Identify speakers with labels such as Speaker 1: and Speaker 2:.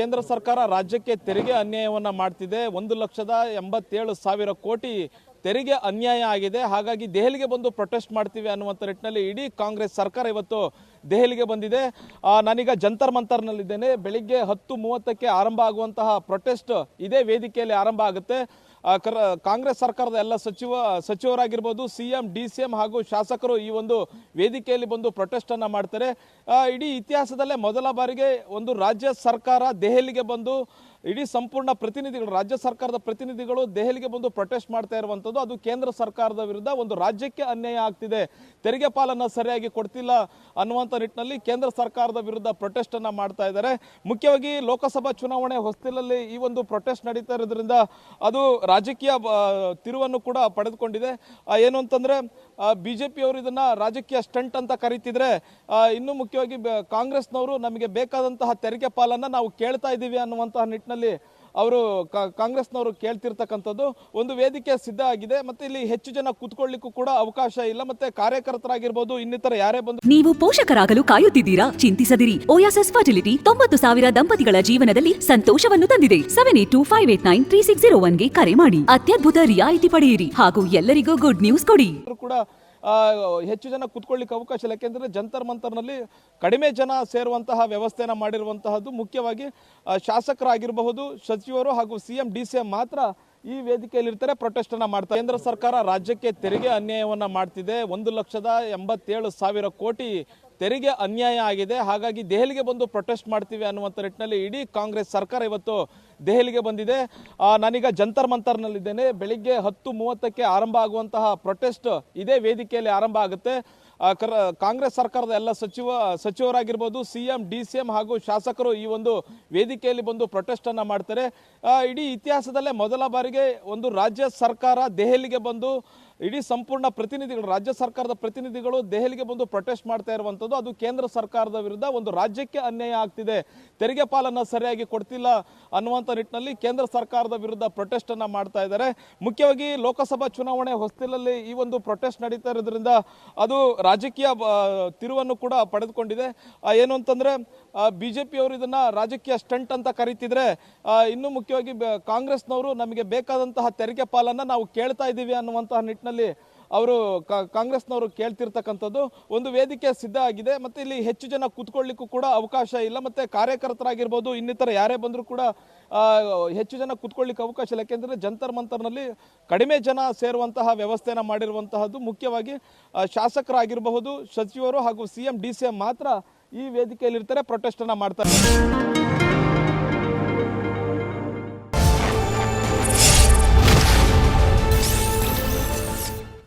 Speaker 1: ಕೇಂದ್ರ ಸರ್ಕಾರ ರಾಜ್ಯಕ್ಕೆ ತೆರಿಗೆ ಅನ್ಯಾಯವನ್ನ ಮಾಡ್ತಿದೆ. ಒಂದು ಲಕ್ಷದ ಎಂಬತ್ತೇಳು ಸಾವಿರ ಕೋಟಿ ತೆರಿಗೆ ಅನ್ಯಾಯ ಆಗಿದೆ. ಹಾಗಾಗಿ ದೆಹಲಿಗೆ ಬಂದು ಪ್ರೊಟೆಸ್ಟ್ ಮಾಡ್ತೀವಿ ಅನ್ನುವಂಥ ನಿಟ್ಟಿನಲ್ಲಿ ಇಡೀ ಕಾಂಗ್ರೆಸ್ ಸರ್ಕಾರ ಇವತ್ತು ದೆಹಲಿಗೆ ಬಂದಿದೆ. ನಾನೀಗ ಜಂತರ್ ಮಂತರ್ನಲ್ಲಿದ್ದೇನೆ. ಬೆಳಿಗ್ಗೆ ಹತ್ತು ಮೂವತ್ತಕ್ಕೆ ಆರಂಭ ಆಗುವಂತಹ ಪ್ರೊಟೆಸ್ಟ್ ಇದೇ ವೇದಿಕೆಯಲ್ಲಿ ಆರಂಭ ಆಗುತ್ತೆ. ಕಾಂಗ್ರೆಸ್ ಸರ್ಕಾರದ ಎಲ್ಲ ಸಚಿವ, ಸಚಿವರಾಗಿರ್ಬೋದು C M, D C M ಹಾಗೂ ಶಾಸಕರು ಈ ಒಂದು ವೇದಿಕೆಯಲ್ಲಿ ಬಂದು ಪ್ರೊಟೆಸ್ಟ್ ಅನ್ನ ಮಾಡ್ತಾರೆ. ಇಡೀ ಇತಿಹಾಸದಲ್ಲೇ ಮೊದಲ ಬಾರಿಗೆ ಒಂದು ರಾಜ್ಯ ಸರ್ಕಾರ ದೆಹಲಿಗೆ ಬಂದು ಇಡೀ ಸಂಪೂರ್ಣ ಪ್ರತಿನಿಧಿಗಳು, ರಾಜ್ಯ ಸರ್ಕಾರದ ಪ್ರತಿನಿಧಿಗಳು ದೆಹಲಿಗೆ ಬಂದು ಪ್ರೊಟೆಸ್ಟ್ ಮಾಡ್ತಾ ಇರುವಂಥದ್ದು ಅದು ಕೇಂದ್ರ ಸರ್ಕಾರದ ವಿರುದ್ಧ ಒಂದು ರಾಜ್ಯಕ್ಕೆ ಅನ್ಯಾಯ ಆಗ್ತಿದೆ. ತೆರಿಗೆ ಪಾಲನ್ನು ಸರಿಯಾಗಿ ಕೊಡ್ತಿಲ್ಲ ಅನ್ನುವಂಥ ನಿಟ್ಟಿನಲ್ಲಿ ಕೇಂದ್ರ ಸರ್ಕಾರದ ವಿರುದ್ಧ ಪ್ರೊಟೆಸ್ಟ್ ಅನ್ನ ಮಾಡ್ತಾ ಇದ್ದಾರೆ. ಮುಖ್ಯವಾಗಿ ಲೋಕಸಭಾ ಚುನಾವಣೆ ಹೊಸ್ತಿಲಲ್ಲಿ ಈ ಒಂದು ಪ್ರೊಟೆಸ್ಟ್ ನಡೀತಾ ಇರೋದ್ರಿಂದ ಅದು ರಾಜಕೀಯ ತಿರುವನ್ನು ಕೂಡ ಪಡೆದುಕೊಂಡಿದೆ. ಏನು ಅಂತಂದ್ರೆ ಬಿಜೆಪಿ ಅವರು ಇದನ್ನ ರಾಜಕೀಯ ಸ್ಟಂಟ್ ಅಂತ ಕರೀತಿದ್ರೆ ಇನ್ನು ಮುಖ್ಯವಾಗಿ ಕಾಂಗ್ರೆಸ್ನವರು ನಮಗೆ ಬೇಕಾದಂತಹ ತೆರಿಗೆ ಪಾಲನ್ನ ನಾವು ಕೇಳ್ತಾ ಇದ್ದೀವಿ ಅನ್ನುವಂತಹ ನಿಟ್ಟಿನಲ್ಲಿ ಅವರು ಕಾ- ಕಾಂಗ್ರೆಸ್ನವರು ಕೇಳ್ತಿರ್ತಕ್ಕಂಥದ್ದು ಒಂದು ವೇದಿಕೆ ಸಿದ್ಧ ಆಗಿದೆ. ಮತ್ತೆ ಇಲ್ಲಿ ಹೆಚ್ಚು ಜನ ಕೂತ್ಕೊಳ್ಳಿಕ್ಕೂ ಕೂಡ ಅವಕಾಶ ಇಲ್ಲ. ಮತ್ತೆ ಕಾರ್ಯಕರ್ತರಾಗಿರ್ಬೋದು ಇನ್ನಿತರ ಯಾರೇ ಬಂದು
Speaker 2: ನೀವು ಪೋಷಕರಾಗಲು ಕಾಯುತ್ತಿದ್ದೀರಾ? ಚಿಂತಿಸದಿರಿ. ಓಯಾಸಸ್ ಫರ್ಟಿಲಿಟಿ ತೊಂಬತ್ತು ಸಾವಿರ ದಂಪತಿಗಳ ಜೀವನದಲ್ಲಿ ಸಂತೋಷವನ್ನು ತಂದಿದೆ. Seven eight two five eight nine three six zero ಒನ್ಗೆ ಕರೆ ಮಾಡಿ. ಅತ್ಯದ್ಭುತ ರಿಯಾಯಿತಿ ಪಡೆಯಿರಿ. ಹಾಗೂ ಎಲ್ಲರಿಗೂ ಗುಡ್ ನ್ಯೂಸ್ ಕೊಡಿ.
Speaker 1: ಕೂಡ ಹೆಚ್ಚು ಜನ ಕುತ್ಕೊಳ್ಳಿಕ್ಕೆ ಅವಕಾಶ ಇಲ್ಲ. ಯಾಕೆಂದರೆ ಜಂತರ್ ಮಂತರ್ನಲ್ಲಿ ಕಡಿಮೆ ಜನ ಸೇರುವಂತಹ ವ್ಯವಸ್ಥೆಯನ್ನು ಮಾಡಿರುವಂತಹದ್ದು ಮುಖ್ಯವಾಗಿ ಶಾಸಕರಾಗಿರಬಹುದು, ಸಚಿವರು ಹಾಗೂ ಸಿ ಎಂ ಮಾತ್ರ ಈ ವೇದಿಕೆಯಲ್ಲಿ ಇರ್ತಾರೆ ಪ್ರೊಟೆಸ್ಟ್ ಮಾಡ್ತಾರೆ. ಕೇಂದ್ರ ಸರ್ಕಾರ ರಾಜ್ಯಕ್ಕೆ ತೆರಿಗೆ ಅನ್ಯಾಯವನ್ನ ಮಾಡ್ತಿದೆ. ಒಂದು ಲಕ್ಷದ ಎಂಬತ್ತೇಳು ಸಾವಿರ ಕೋಟಿ ತೆರಿಗೆ ಅನ್ಯಾಯ ಆಗಿದೆ. ಹಾಗಾಗಿ ದೆಹಲಿಗೆ ಬಂದು ಪ್ರೊಟೆಸ್ಟ್ ಮಾಡ್ತೀವಿ ಅನ್ನುವಂಥ ನಿಟ್ಟಿನಲ್ಲಿ ಇಡೀ ಕಾಂಗ್ರೆಸ್ ಸರ್ಕಾರ ಇವತ್ತು ದೆಹಲಿಗೆ ಬಂದಿದೆ. ನಾನೀಗ ಜಂತರ್ ಮಂತರ್ನಲ್ಲಿದ್ದೇನೆ. ಬೆಳಿಗ್ಗೆ ಹತ್ತು ಮೂವತ್ತಕ್ಕೆ ಆರಂಭ ಆಗುವಂತಹ ಪ್ರೊಟೆಸ್ಟ್ ಇದೇ ವೇದಿಕೆಯಲ್ಲಿ ಆರಂಭ ಆಗುತ್ತೆ. ಕಾಂಗ್ರೆಸ್ ಸರ್ಕಾರದ ಎಲ್ಲ ಸಚಿವ, ಸಚಿವರಾಗಿರ್ಬೋದು C M D C M ಹಾಗೂ ಶಾಸಕರು ಈ ಒಂದು ವೇದಿಕೆಯಲ್ಲಿ ಬಂದು ಪ್ರೊಟೆಸ್ಟನ್ನು ಮಾಡ್ತಾರೆ. ಇಡೀ ಇತಿಹಾಸದಲ್ಲೇ ಮೊದಲ ಬಾರಿಗೆ ಒಂದು ರಾಜ್ಯ ಸರ್ಕಾರ ದೆಹಲಿಗೆ ಬಂದು ಇಡೀ ಸಂಪೂರ್ಣ ಪ್ರತಿನಿಧಿಗಳು, ರಾಜ್ಯ ಸರ್ಕಾರದ ಪ್ರತಿನಿಧಿಗಳು ದೆಹಲಿಗೆ ಬಂದು ಪ್ರೊಟೆಸ್ಟ್ ಮಾಡ್ತಾ ಇರುವಂಥದ್ದು. ಅದು ಕೇಂದ್ರ ಸರ್ಕಾರದ ವಿರುದ್ಧ ಒಂದು ರಾಜ್ಯಕ್ಕೆ ಅನ್ಯಾಯ ಆಗ್ತಿದೆ. ತೆರಿಗೆ ಪಾಲನ್ನು ಸರಿಯಾಗಿ ಕೊಡ್ತಿಲ್ಲ ಅನ್ನುವಂಥ ನಿಟ್ಟಿನಲ್ಲಿ ಕೇಂದ್ರ ಸರ್ಕಾರದ ವಿರುದ್ಧ ಪ್ರೊಟೆಸ್ಟ್ ಅನ್ನ ಮಾಡ್ತಾ ಇದ್ದಾರೆ. ಮುಖ್ಯವಾಗಿ ಲೋಕಸಭಾ ಚುನಾವಣೆ ಹೊಸ್ತಿಲಲ್ಲಿ ಈ ಒಂದು ಪ್ರೊಟೆಸ್ಟ್ ನಡೀತಾ ಇರೋದ್ರಿಂದ ಅದು ರಾಜಕೀಯ ತಿರುವನ್ನು ಕೂಡ ಪಡೆದುಕೊಂಡಿದೆ. ಏನು ಅಂತಂದ್ರೆ ಬಿಜೆಪಿ ಅವರು ಇದನ್ನ ರಾಜಕೀಯ ಸ್ಟಂಟ್ ಅಂತ ಕರೀತಿದ್ರೆ ಇನ್ನೂ ಮುಖ್ಯವಾಗಿ ಬ- ಕಾಂಗ್ರೆಸ್ನವರು ನಮಗೆ ಬೇಕಾದಂತಹ ತೆರಿಗೆ ಪಾಲನ್ನು ನಾವು ಕೇಳ್ತಾ ಇದ್ದೀವಿ ಅನ್ನುವಂತಹ ನಿಟ್ಟಿನಲ್ಲಿ ಅವರು ಕಾಂಗ್ರೆಸ್ನವರು ಕೇಳ್ತಿರ್ತಕ್ಕಂಥದ್ದು ಒಂದು ವೇದಿಕೆ ಸಿದ್ಧ ಆಗಿದೆ, ಮತ್ತೆ ಇಲ್ಲಿ ಹೆಚ್ಚು ಜನ ಕೂತ್ಕೊಳ್ಳಿಕ್ಕೂ ಕೂಡ ಅವಕಾಶ ಇಲ್ಲ, ಮತ್ತೆ ಕಾರ್ಯಕರ್ತರಾಗಿರ್ಬೋದು, ಇನ್ನಿತರ ಯಾರೇ ಬಂದರೂ ಕೂಡ ಹೆಚ್ಚು ಜನ ಕೂತ್ಕೊಳ್ಳಿಕ್ಕೆ ಅವಕಾಶ ಇಲ್ಲ. ಯಾಕೆಂದರೆ ಜಂತರ್ ಮಂತರ್ನಲ್ಲಿ ಕಡಿಮೆ ಜನ ಸೇರುವಂತಹ ವ್ಯವಸ್ಥೆಯನ್ನು ಮಾಡಿರುವಂತಹದ್ದು ಮುಖ್ಯವಾಗಿ ಶಾಸಕರಾಗಿರಬಹುದು, ಸಚಿವರು ಹಾಗೂ C M, D C M ಮಾತ್ರ ಈ ವೇದಿಕೆಯಲ್ಲಿರ್ತಾರೆ, ಪ್ರೊಟೆಸ್ಟನ್ನು ಮಾಡ್ತಾರೆ